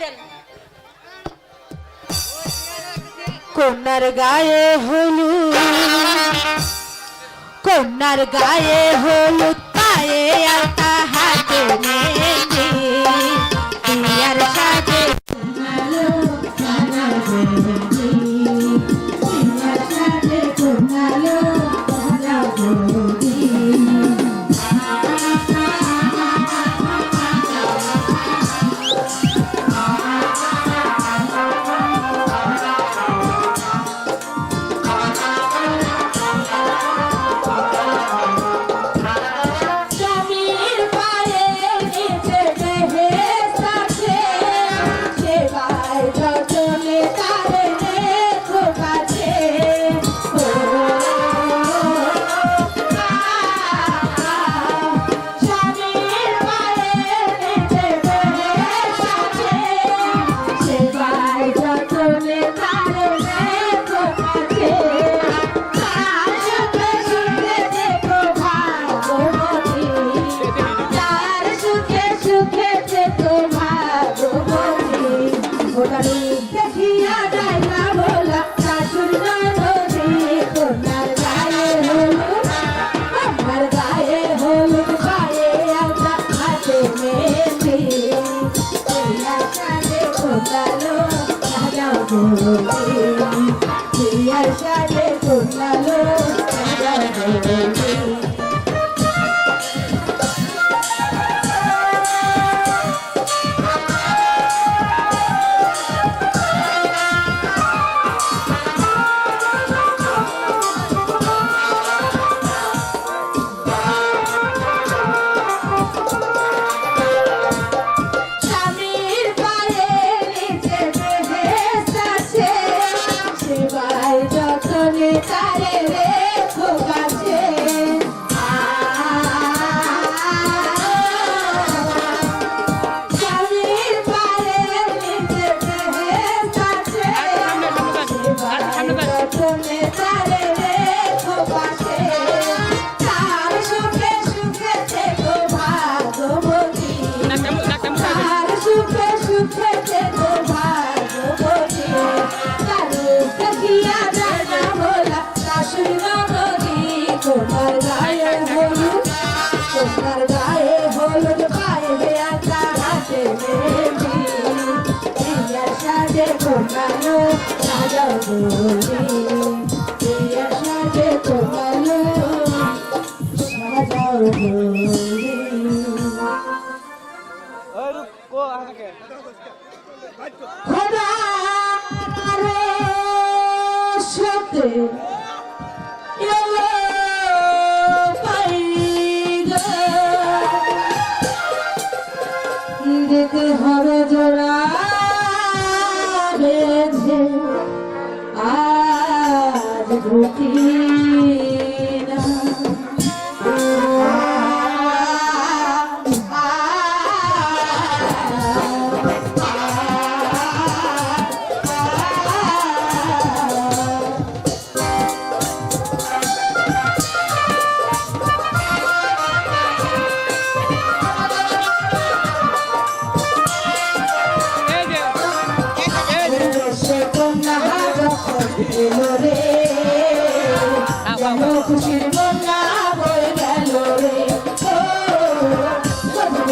দেন কন্যার গায়ে হলুদ কন্যার গায়ে হলুদ পায়ে আর তাহাতে নেই Yeah. তোমালো সাজা দোলে প্রিয়া সাজে তোমালো সাজা দোলে খোদা রে সত্যের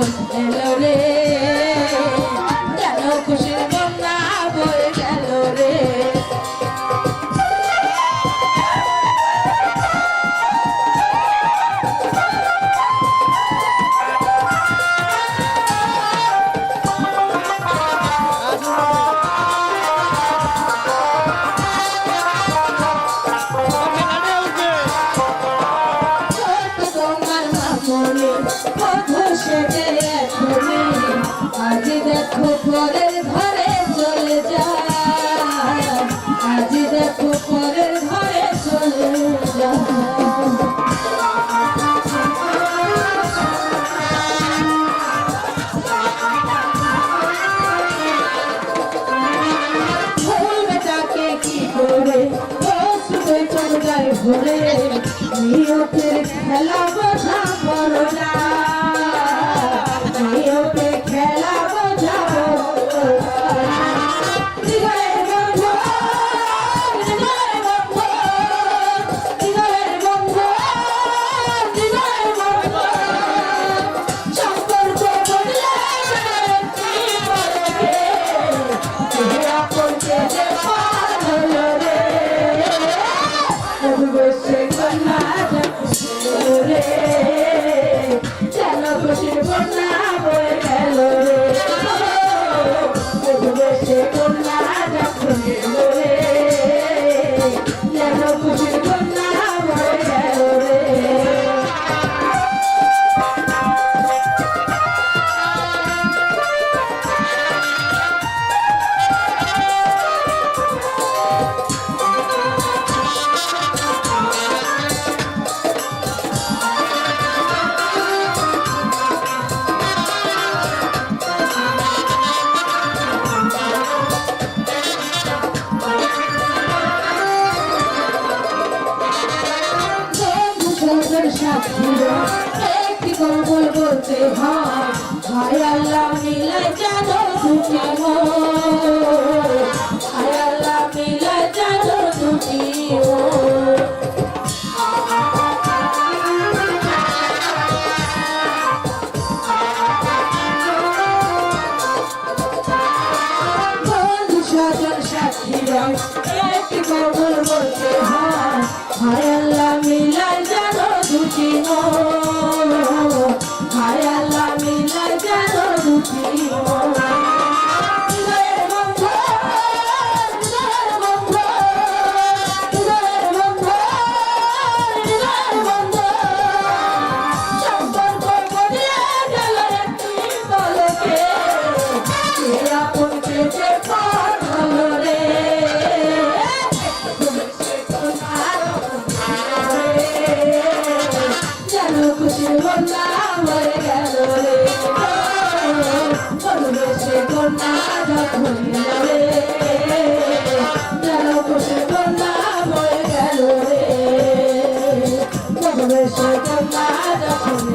Dios পাগল বলতে হয়, ভাই আল্লাহ মিলে চাদর দুটি গো ভাই আল্লাহ মিলে চাদর দুটি ও একটি পাগল বলতে হয়, ভাই আল্লাহ মিলে চাদর দুটি গো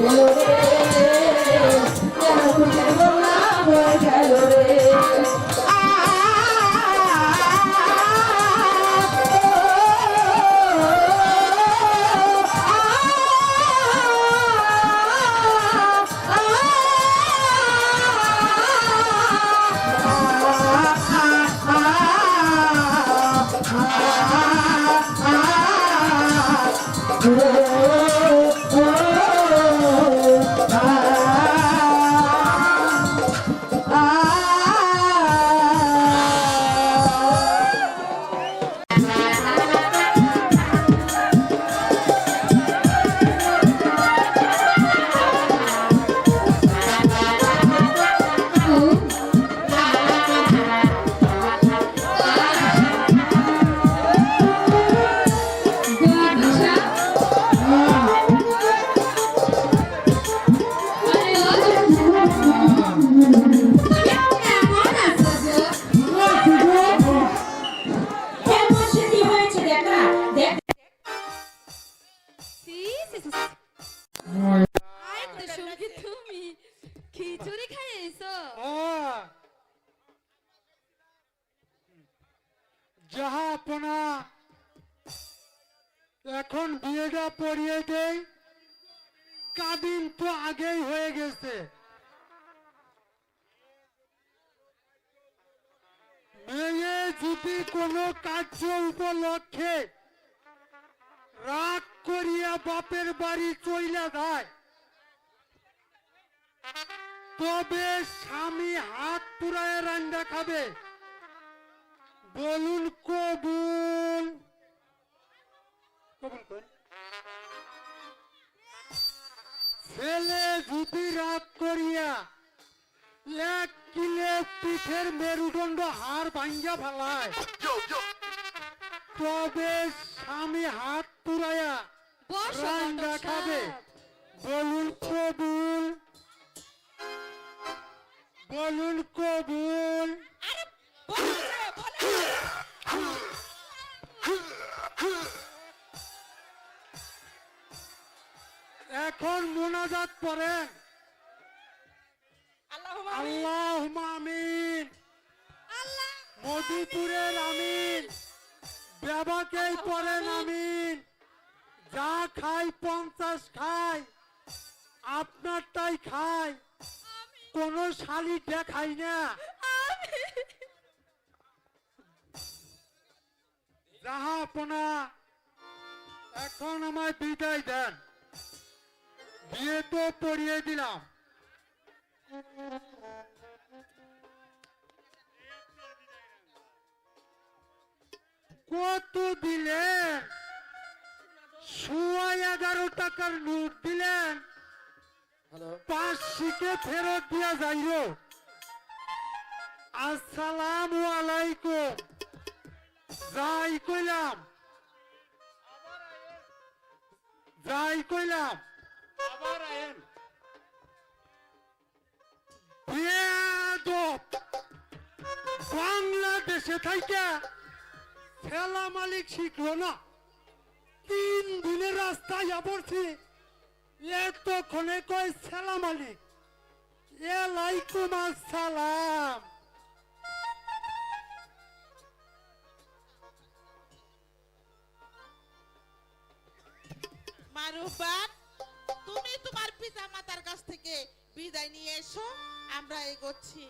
amor. হয়েছে। মেয়ে যদি কোনো কার্য উপলক্ষে রাগ করিয়া বাপের বাড়ি চইলা যায়, তবে স্বামী হাত পুরায় রান্না খাবে। বলুন কবুল। কবুল ছেলে ধুতি রাগ করিয়া এক কিলে পিঠের মেরুদণ্ড হার ভাঙ্গা ফেলায়। তবে স্বামী হাত পুরাইয়া রান্ডা খাবে বলুন কবুল বলুন কবুল। করেন আল্লাহ আমিন। মধুপুরের আমিন। পড়েন আমিন। যা খাই পঞ্চাশ খাই আপনারটাই খাই। কোন শালি দেখাই না। যাহা আপনা এখন আমায় বিদায় দেন। বিয়ে তো পড়িয়ে দিলাম। কত দিলেন সোয়া এগারো টাকার নোট দিলেন পাঁচ শিখে ফেরত দিয়া যাইল আসসালাম আলাইকুম। যাই কইলাম। যাই কইলাম। আবার আয়েন। বাংলাদেশে থাইকা ঠেলা মালিক শিখলো না। তিন দিনের রাস্তায় পড়ছি এতক্ষণে কয় ঠেলা মালিক। এলাইকুম আসসালাম। তোমার পিতা মাতার কাছ থেকে বিদায় নিয়ে এসো আমরা এগোচ্ছি।